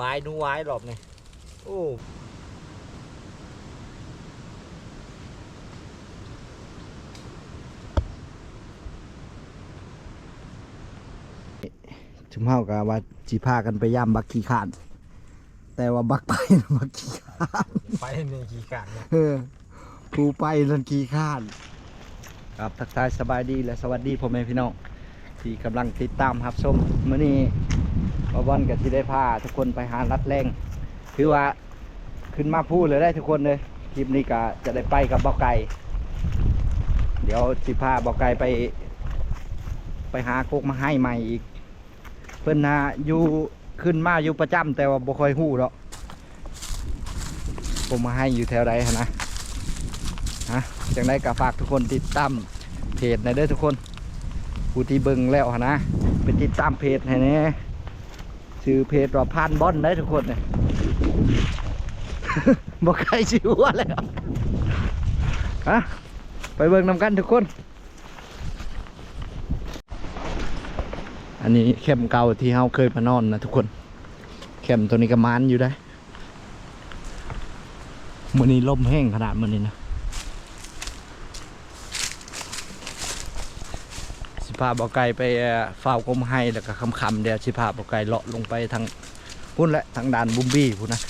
วายหนูวายรอบนี่โอ้ชุมเฮากับว่าจีพากันไปย่ำบักขี้ขาน แต่ว่าบักไปน่ะบักขี้ขานไปในกี่กะเนี่ยเออผู้ไปลันขี้ขาน ครับทักทายสบายดีและสวัสดีพ่อแม่พี่น้องที่กำลังติดตามรับชมมื้อนี้ บาบอนกับที่ได้พาทุกคนไปหารัดแรงคือว่าขึ้นมาพูดเลยได้ทุกคนเลยคลิปนี้ก็จะได้ไปกับเบาไก่เดี๋ยวสิพาเบาไก่ไป ไปหาโคกมาให้ใหม่อีก เพิ่นนะอยู่ขึ้นมาอยู่ประจำแต่ว่าบ่ค่อยฮู้หรอกผมมาให้อยู่แถวใดนะฮะจังได้ก็ฝากทุกคนติดตามเพจในเด้อทุกคนผู้ที่เบิ่งแล้วนะไปติดตามเพจให้แน่ ชื่อเพจว่าพานบอนได้ทุกคนเนี่ยบอกใครชื่อว่าแล้วฮะไปเบิ่งนำกันทุกคน อันนี้แคมเก่าที่เราเคยมานอนนะทุกคนแคมตัวนี้ก็มันอยู่ได้ มือนี้ลมแห้งขนาดมือนี้นะ พาบอกไก่ไปเอ่อฝ้าวกลมให้แล้วก็คำคำๆเดี๋ยวสิพาบอกไก่เลาะลงไปทางพุ่นแหละทางด่านบุมบี้พุ่นนะ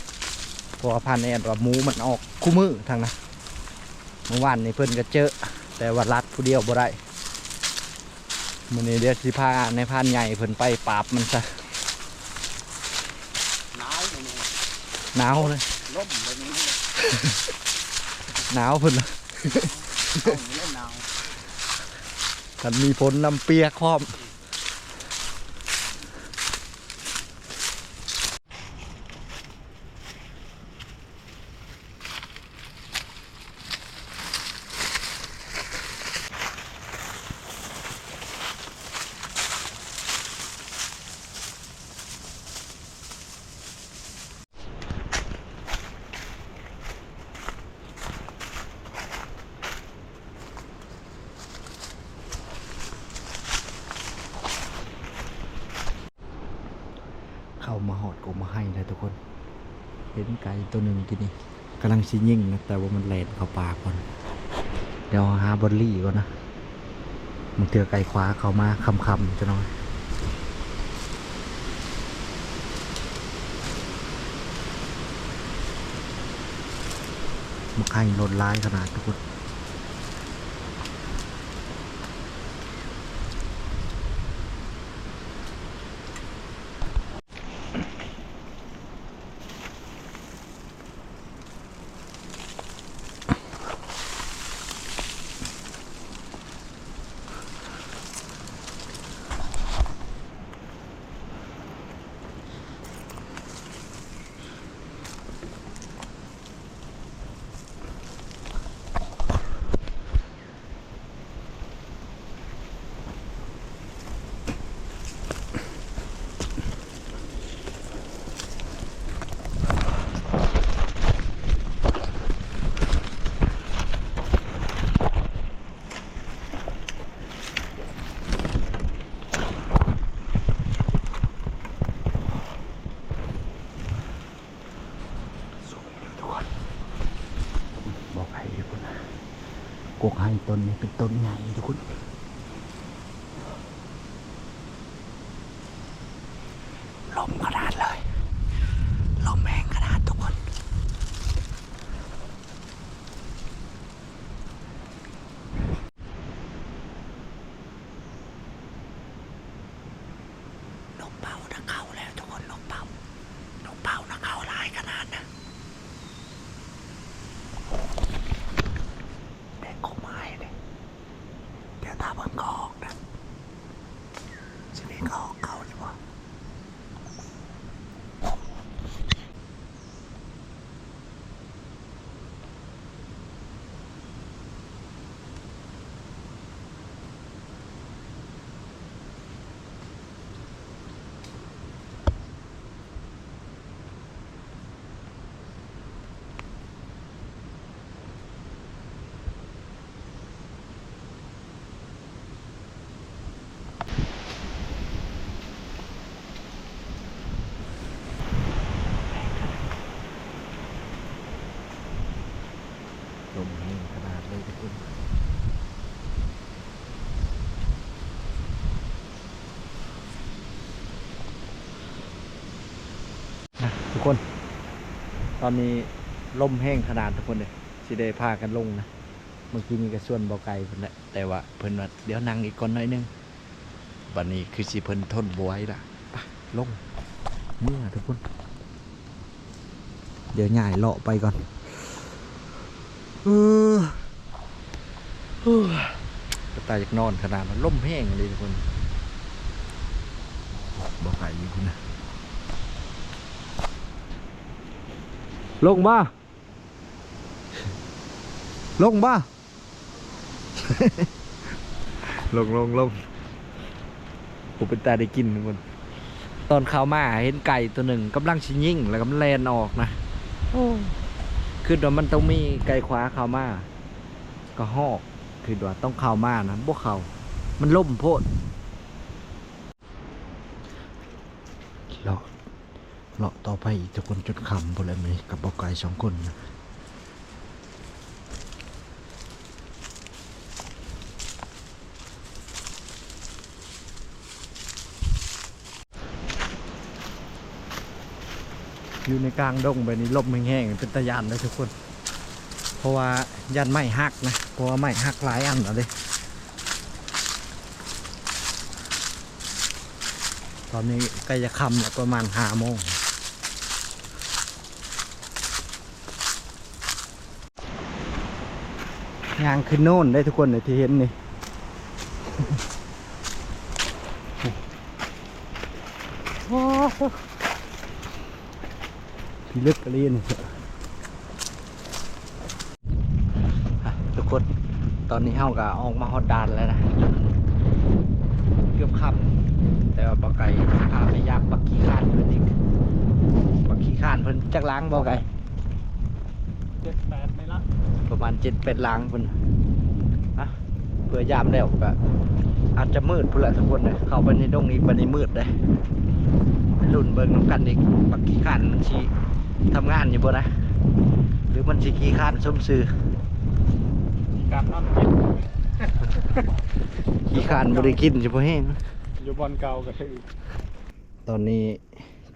เพราะว่าพันแอนว่าหมูมันออกคู่มือทางนะเมื่อวานนี้เพิ่นก็เจอ แต่ว่ารัดผู้เดียวบ่ได้มันนี้เดี๋ยวสิพาในพานใหญ่เพิ่นไปปราบมันซะหนาวเลยเนี่ยหนาวเลยล่มเลยนี่หนาวเพิ่นน่ะต้องเล่นหนาว กันมีผลน้ำเปียกพร้อมเข้ามาหอดกมาให้เลยทุกคน เห็นไก่ตัวหนึ่งกินนี่ สิยิ่งนะแต่ว่ามันแลนเข้าปากก่อน เดี๋ยวหาบอลลี่ก่อนนะมันเตือไก่คว้าเข้ามาคำๆจะน้อยมันข่ลนร้ายขนาดทุกคน สูงอยู่ทุกคนบอกให้ทุกคนนะกก ให้ต้นนี้เป็นต้นใหญ่ทุกคนลมขนาดเลย ลมแรงขนาดทุกคน ลมเป่านะเข้าแล้วทุกคนลมเป่าลมเป่านะเข้าหลายขนาดนะ แบกของไม้เลยเดี๋ยวท ลมแห้งขนาดเลยทุกคนนะทุกคน ตอนนี้ลมแห้งขนาดทุกคนเลยสิได้พากันลงนะเมื่อกี้มีกระส่วนบาไกลเพิ่นแหละแต่ว่าเพิ่นว่าเดี๋ยวนั่งอีกก่อนหน่อยนึงวันนี้คือสิเพิ่นทนบ่ไหวละลงเมื่อทุกคน เดี๋ยวใหญ่เลาะไปก่อนเออเออกระตายจากนอนขนาดนั้นลมแห้งเลยทุกคนเบาไกลอยู่พุ่นนะ ลงบ้าลงบ้าลงลงลงผมเป็นตาได้กินทุกคนตอนเข้ามาเห็นไก่ตัวหนึ่งกำลังชิยิ่งแล้วก็มันแลนออกนะคือว่ามันต้องมีไก่ขวาเข้ามาก็หอกคือว่าต้องเข้ามานะพวกเขา มันล่มโพดเลาะ เลาะต่อไปอีกทุกคนจนคำพวกอะไรนี้กับบอกไก่สองคนนะอยู่ในกลางดงแบบนี้ลมแห้งๆเป็นตะยานเลยทุกคน เพราะว่ายันไม่หักนะเพราะว่าไม่หักหลายอันเลยตอนนี้ใกล้จะค่ำแล้วประมาณห้าโมง ยางขึ้นโน่นได้ทุกคนเลยที่เห็นนี่โอ้โหพี่ลึกกระเรียนทุกคนตอนนี้เฮาก็ออกมาฮอดดานแล้วนะเกือบค่ำแต่ว่าปลาไก่พาไปยากปักขี้ข้านเพิ่นอีกปักขี้ข้านเพิ่นจักล้างบ่ไก่เจ็ดแปดไม่ละ ประมาณเจ็ดเป็ดล้างเพิ่นอะเพื่อยามแล้วก็อาจจะมืดพุ่นแหละทุกคนเลยเข้าไปในดงอีกบันนี้มืดเลยไปรุ่นเบิ่งน้ำกันอีกปักขี้ข้านมันชีทำงานอยู่บ่นะ หรือมันชีขี้ข้านส้มซื้อการนอนกินขี้ข้านบริกินอยู่บ่แห้งอยู่บอลเก่าก็คือตอนนี้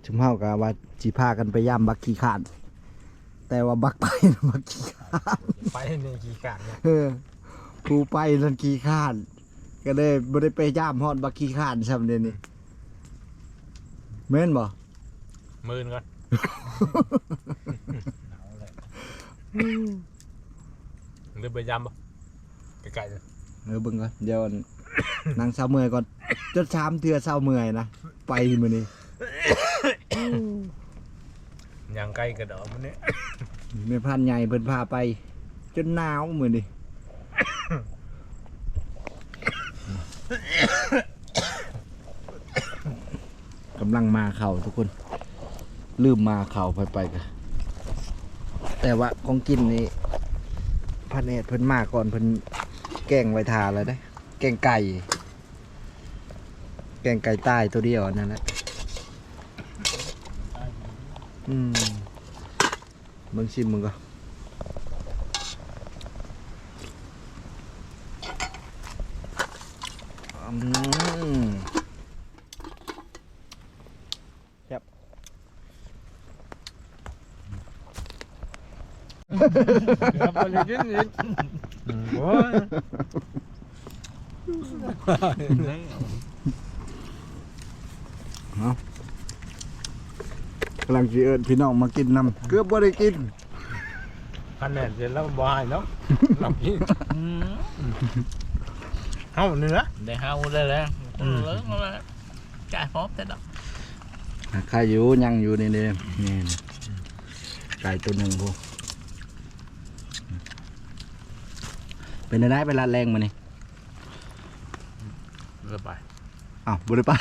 ชุมเฮากะว่าจีพากันไปย่ำบักขี้ข้าน แต่ว่าบักไปน่ะบักขี้ข้านไปในขี่กาดเนี่ยเออผู้ไปนั่นขี้ข้าน ก็เลยบ่ได้ไปย่ำฮอดบักขี้ข้านซ้ำเดี๋ยวนี้แม่นบ่ หมื่นก่อนเดินไปยำปะไกลๆเลยเออเบิ่งก่อนเดี๋ยวนั่งเช้าเมื่อยก่อนจนชามเทื่อเช้าเมื่อยนะ ไปมื้อนี้ ยังไกลกระดอมันเนี่ยแม่พันใหญ่เพิ่นพาไป จนหนาวเหมือนี้กำลังมาเข่าทุกคน ลืมมาเข่าไปไปกันแต่ว่าของกินนี่พันเอ็ดเพิ่นมาก่อนเพิ่นแกงไว้ทาแล้วได้ แกงไก่ แกงไก่ใต้ตัวเดียวนั่นแหละ อืมมึงชิมมึงก็อืมครับไปเลยกินอีกโอ้ย กำลังสิเอิญพี่น้องมากินน้ำเกือบบ่ได้กินคะแนนเสร็จแล้วบายเนาะเรากินเฮ้าเนื้อ để hao đây nè Ừ. lớn nó là trái phốt thế đó ใครอยู่ยังอยู่นี่นี่นี่ไก่ตัวหนึ่งพวกเป็นได้เป็นลาดแรงมานี่ rồi bài อ้าวบ่ได้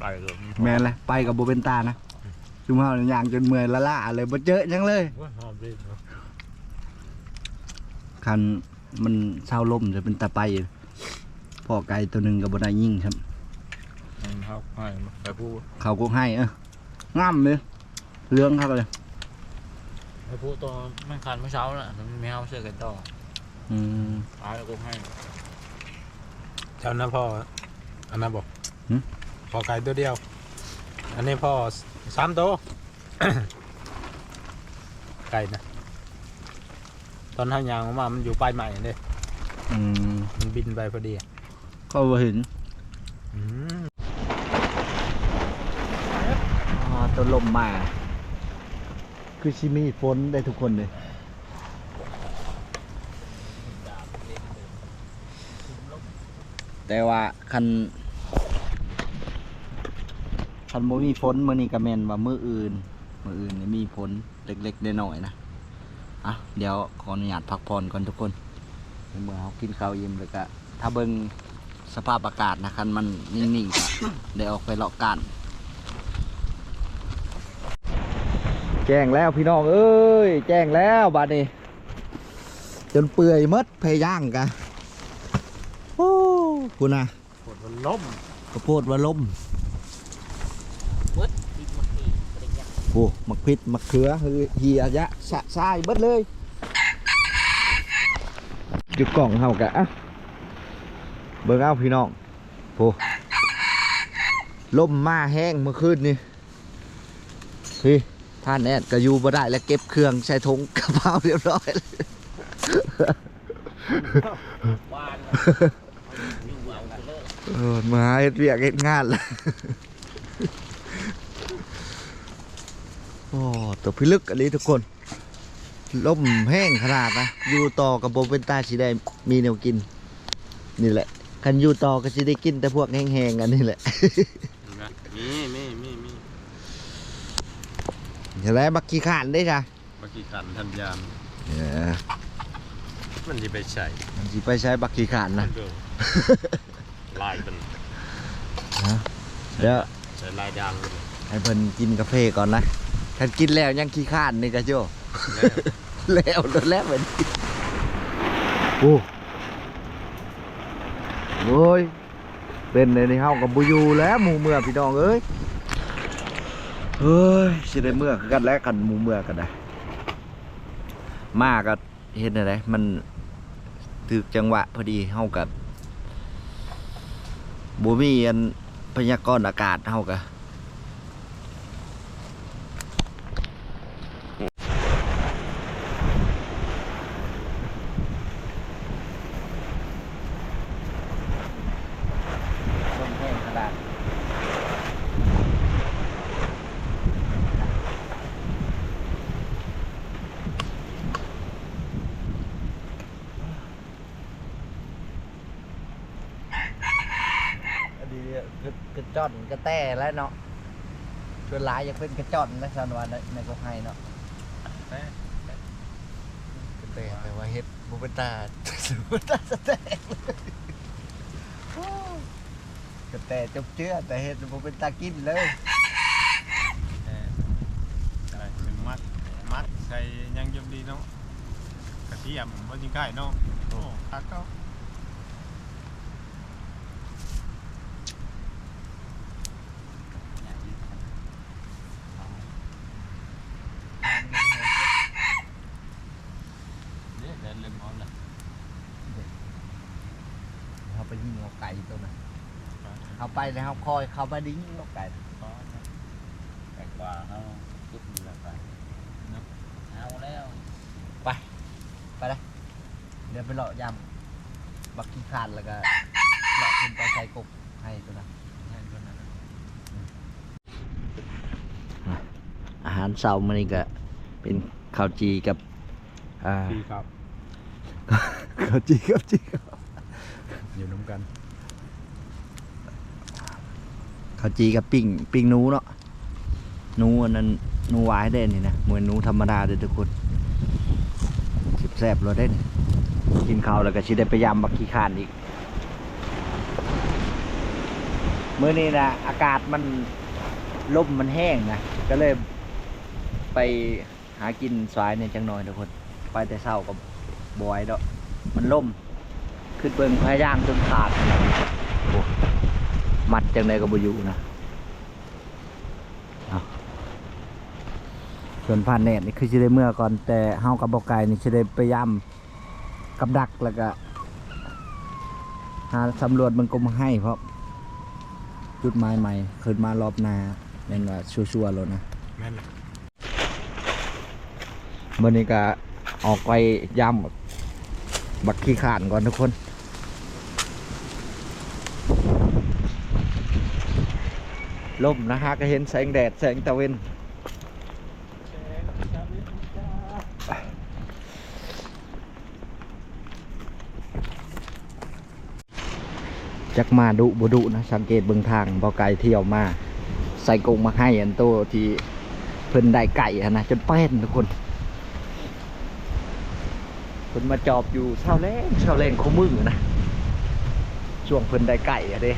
ไป bùng rồi đó bài rồi แม่นเลยไปกับโบเป็นตานะชุมเฮาเนี่ยย่างจนเมื่อยละล่าเลยบ่เจอหยังเลยโอ้ยหอมดีเนาะคันมันเศร้าลมจะเป็นตาไปพ่อไก่ตัวหนึ่งกับบ่ได้ยิ่งครับ học hay mà phải vu เขาก็ให้เออง่ามเลยเรื่องครับเลยไอ้พวกตัวแม่งคันเมื่อเช้าน่ะมันไม่เอาเสื้อกันต่ออืม ตายแล้วกูให้เจ้านะพ่ออันนั้นบอกหึ พอไก่ตัวเดียว อันนี้พ่อสามตัว ไก่นะ ตอนทางยางออกมา มันอยู่ปลายใหม่เด้อืมมันบินไปพอดีก็บ่เห็นอืมอ๋อตัวลมมา คือชิมีฝนได้ทุกคนเลย แต่ว่าคัน คันบ่มีฝนมื้อนี้ก็แม่นว่ามื้ออื่น มื้ออื่นนี่มีฝนเล็กๆน้อยๆนะอะเดี๋ยวขออนุญาตพักผ่อนก่อนทุกคนเมื่อเฮากินข้าวอิ่มแล้วก็ถ้าเบิ่งสภาพอากาศนะคันมันนิ่งๆก็ได้ออกไปเลาะกันแจ้งแล้วพี่น้องเอ้ยแจ้งแล้วบัดนี้ จนเปื่อยหมดพยย่างกะโอ้คุณน่ะปวดมันล้มกระโพดว่าล่ม โอ้มักพิษมักเขือฮ้ยเหียยะสะทรายเบิดเลยจุดกล่องเฮากะเบิ่งเอาพี่น้องโอ้ล่มมาแห้งเมื่อคืนนี่พี่ท่านแอดก็อยู่บ่ได้แล้วเก็บเครื่องใส่ถุงกระเป๋าเรียบร้อยเลยวานวิ่งเอาไปเลยเออมาเฮ็ดเวียกเฮ็ดงานเลย โอ้ตัวพิลึกอันนี้ทุกคนล่มแห้งขนาดนะอยู่ต่อกับโบเป็นตาสีได้มีแนวกิน นี่แหละคันอยู่ต่อก็จะได้กินแต่พวกแห้งๆอันนี้แหละมีมีมีมีจะได้บักขี้ขานได้จ้ะบักกี้ขันทันยามเออมันจะไปใส่มันสิไปใช้บักขี้ขานนะลายเป็นเดี๋ยวใส่ลายดังให้เพิ่นกินกาแฟก่อนนะ คันกินแล้วยังขี้ขานนี่ก็โจแล้วโดนแล้วเหมือนโอ้โอ้ยเป็นในในเฮากับบุยูแล้วหมู่เมืองพี่น้องเอ้ยเฮ้ยสิได้เมื่อคือกันแล้วกันหมู่เมืองกันได้มาก็เห็นอะไรมันถึกจังหวะพอดีเฮากับบ่มีอันพยากรณ์อากาศเฮากับ ต้นแห้งกระดาษอันนี้คือกระ จ่อนกระแต้แล้วเนาะชวนหลายอยากเป็นกระจ่อนนะสันวันในกให้เนาะกระแต้แปลว่าเฮ็ดบุเป็นตาบุเป็นตาสแตกกระแต่จบเชื่อแต่เห็ดผมเป็นตากินเลยอะไรเป็นมัดมัดใส่ยังยมดีเนาะกระเทียมบนยิงไก่เนาะโอ้คักเนาะ เนี่ยเดินเล่นมอนเลย เขาไปยิงเอาไก่ตัวนั้นเขา ไปแล้วเขาคอยเขาไปดิ้งเอาไก่แต่กว่าเขาจุดอยู่แล้วไปเนาะเอาแล้วเดี๋ยวไปเลาะยำบักกี้คานแล้วก็เลาะขึ้นไปใส่กบให้ตัวนั้นให้ตัวนั้นอาหารเช้ามันนี่ก็เป็นข้าวจีกับอ่าดีครับข้าวจีกับจีกับอยู่น้ำกัน ข้าวจีกับปิ้งปิ้งนูเนาะนูอันนั้นนูวายได้นี่นะเหมือนนูธรรมดาเลยทุกคนแซ่บเราได้นี่กินข้าวแล้วก็ชิได้ไปยำบักขี้คานอีกเมื่อนี้นะอากาศมันลมมันแห้งนะก็เลยไปหากินสายเนี่ยจังหน่อยทุกคน ไปแต่เช้ากับบอยดอกมันล่ม ขึ้นเบิงพะย่างจนขาดโอ้ มัดจังไดก็บ่อยู่นะเอาฝส่วนผ่านแนตนี่คือจะได้เมื่อก่อนแต่เฮากับบอกไก่นี่จะได้พยายามกับดักแล้วก็หาสำรวจมันก็มาให้เพราะจุดหมายใหม่ขึ้นมารอบหนาแม่นว่าชัวร์ๆแล้วนะแม่นเลยมื่อนี้ก็ออกไปย่ำบักขี้ขานก่อนทุกคน ล่มนะฮะก็เห็นแสงแดดแสงตะเวนจักมาดุบดุนะสังเกตเบื้องทางบอไก่เที่ยวมา ใส่กงมาให้อันโตที่เพิ่นได้ไก่นะจนแป้นทุกคนเพิ่นมาจอบอยู่เช้าแรงเช้าแรงขมึงอนะช่วงเพิ่นได้ไก่อะเด้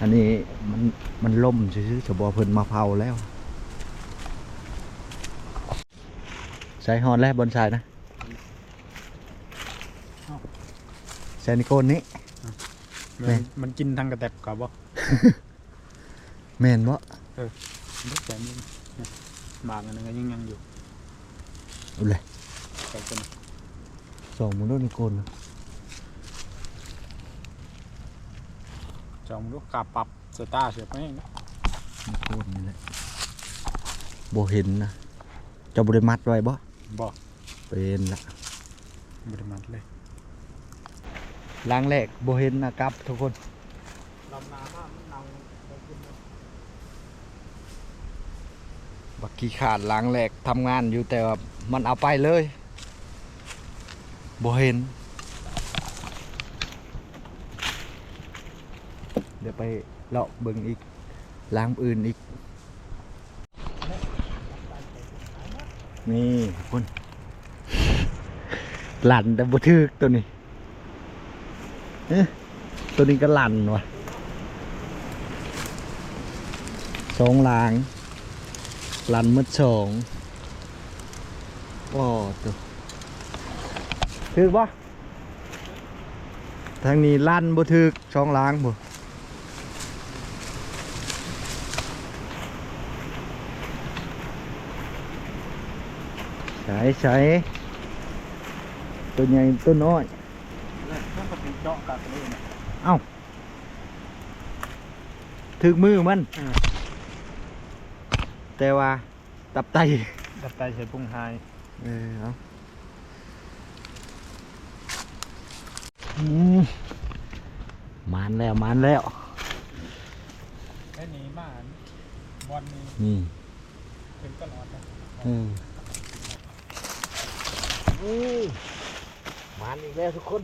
อันนี้มันมันล่มซื่อๆจะบอกเพิ่นมาเผาแล้วใส่ฮอนแล้วบนชายนะใส่นิโกนนี้มันแม่นมันกินทางกระแตบกับบ่แม่นบ่ลูกแกนี่เนี่ยบางอันนึงก็ยังยังอยู่เอาเลยใส่กันสองมึงโดนนิโกนนะ จองลูกกาปรับสตาร์เสียบไหมนิโกนนี่แหละบ่เห็นนะเจะบริมัดไว้บ่บ่เป็นละบริมาเลยล้างแรกบ่เห็นนะครับทุกคนลำน้ำมันเนาขึ้นบักขี้ขาดล้างแรกทำงานอยู่แต่ว่ามันเอาไปเลยบ่เห็น ดี๋ยวไปเลาะเบิ่งอีกล้างอื่นอีก นี่คุณหลั่นแต่บ่ทึกตัวนี้ตัวนี้ก็หลั่นว่ะสองล้างหลันมืดสองโอ้ตัวถึกปะทางนี้ลั่นบ่ถึกช่องล้างบ่ ใช้ใช้ตัวใหญ่ตัวน้อยมันก็เป็นเจาะกับเลยนะถึกมือมันอืมแต่ว่าตับไตดับไตใส่พุงไฮเออเอาอืมมานแล้วมานแล้วไอ้นี่มาบอลนี่นี่เป็นตลอดนะเออ นี่มานอีกแล้วทุกคน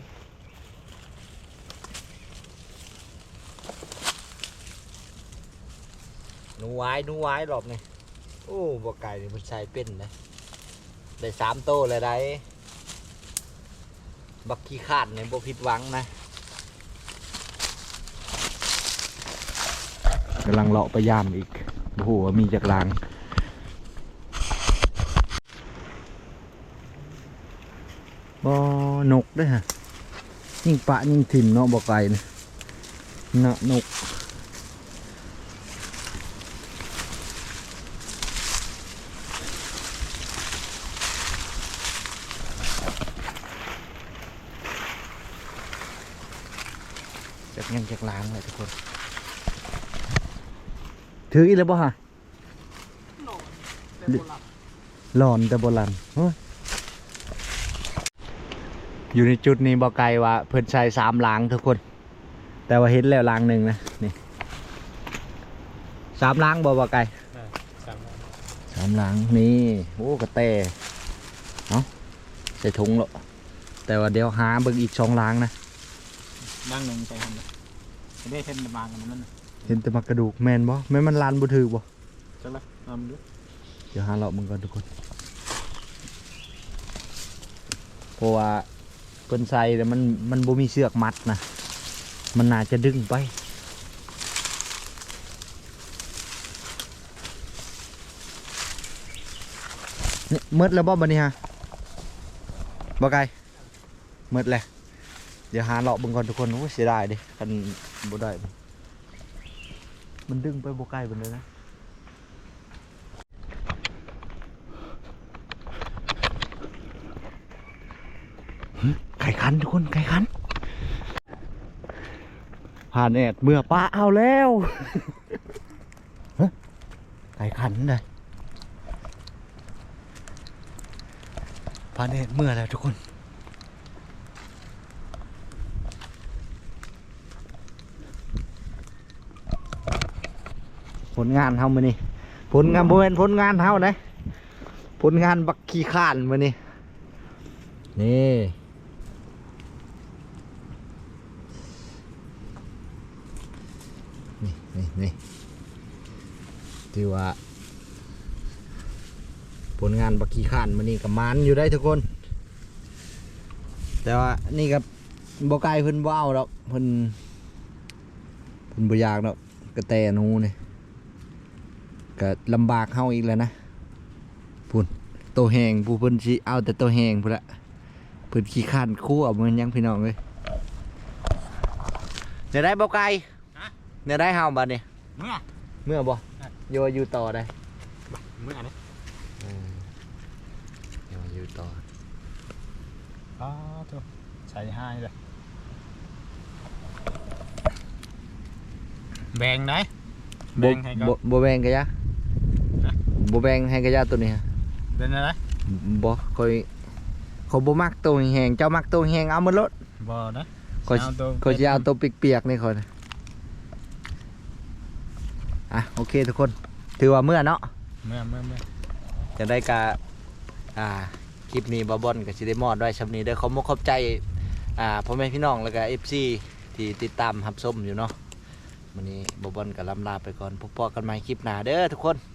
หนูไว้หนูไว้รอบนี่โอ้บวไก่นี่มันใช้เป็นนะได้สามโตเลยได้บักขี้ขาดเนี่ยบ่ผิดหวังนะกำลังเลาะไปยามอีกโอ้โหมีจากลาง บ่นกเด้วยฮะยิ่งปะยิ่งถิ่มเนาะบ่ไก่นะเนาะนกจากยังจากล้างเลยทุกคน ถืออีกแล้วบ่ฮะแต่โบราณหลอนแต่โบราณเฮ้ย อยู่ในจุดนี้บ่ไกลว่าเพิ่นใช้สามล้างทุกคน แต่ว่าเห็นแล้วล้างหนึ่งนะนี่สามล้างบ่บ่ไกลสั่งมาสามล้างนี่โอ้กระแตเนาะใส่ถุงแล้วแต่ว่าเดี๋ยวหาเบิ่งอีกสองล้างนะนั่งหนึ่งไปหันเลยไม่ได้เห็นบางอันนั้นนะเห็นแต่มากระดูกแม่นบ่แม่นมันลานบ่ถือบ่จังเลยนำดูเดี๋ยวหาเลาะมึงก่อนทุกคนเพราะว่าเพิ่นใส่แล้วมันมันบ่มีเสือกมัดนะมันน่าจะดึงไป นี่มืดแล้วบ่บัดนี้ฮะบ่ไกลมืดแล้วเดี๋ยวหาเลาะบิ่งก่อนทุกคนโอ้เสียดายดิคันบ่ได้ มันดึงไปบ่ไกลบนเลยนะ ไข่คันทุกคนไข่คัน ผ่านแอดเมื่อป้าเอาแล้วฮะไข่คันเลยผ่านแอดเมื่อแล้วทุกคนผลงานเฮามื้อนี้ผลงานบ่แม่นผลงานเฮานะผลงานบักขี้ข้านมื้อนี้นี่ นี่นี่ที่ว่า ผลงานบักขี้ข้านมื้อนี้ก็มันอยู่ได้ทุกคน แต่ว่านี่ก็บ่ไกลเพิ่นบ่เอาดอกเพิ่นเพิ่นบ่อยากดอกกระแตนูนี่ก็ลำบากเฮาอีกแล้วนะพุ่นโตวแหงผู้เพิ่นสิเอาแต่โตวแหงพุ่นละเพิ่นขี้ข้านคู่เอามันยังพี่น้องเอ้ยเดี๋ยวได้บ่ไกล เดี๋ยวได้เฮาบัดนี้เมื่อเมื่อบ่โยอยู่ต่อได้เมื่อนี่โยอยู่ต่ออ๋อตัวใส่ให้เลยแบ่งได้บ่แบ่งให้ก็บ่บ่แบ่งกะยะฮะบ่แบ่งให้กะยะตัวนี้ฮะเป็นอะไรบ่ค่อยเขาบ่มักตัวแหงๆเจ้ามักตัวแหงเอามันลดบ่นะค่อยเอาตัวเขาจะเอาตัวเปียกๆนี่คน อะโอเคทุกคนถือว่าเมื่อเนาะเมื่อเมื่อเมื่อจะได้กาอ่าคลิปนี้บาบอนกับซิได้มอดด้วยชับนี้เด้อขอมกขอบใจอ่าพ่อแม่พี่น้องแล้วก็เอฟซีที่ติดตามรับชมอยู่เนาะวันนี้บาบอนกับลำลาไปก่อนพบกันใหม่คลิปหน้าเด้อทุกคนค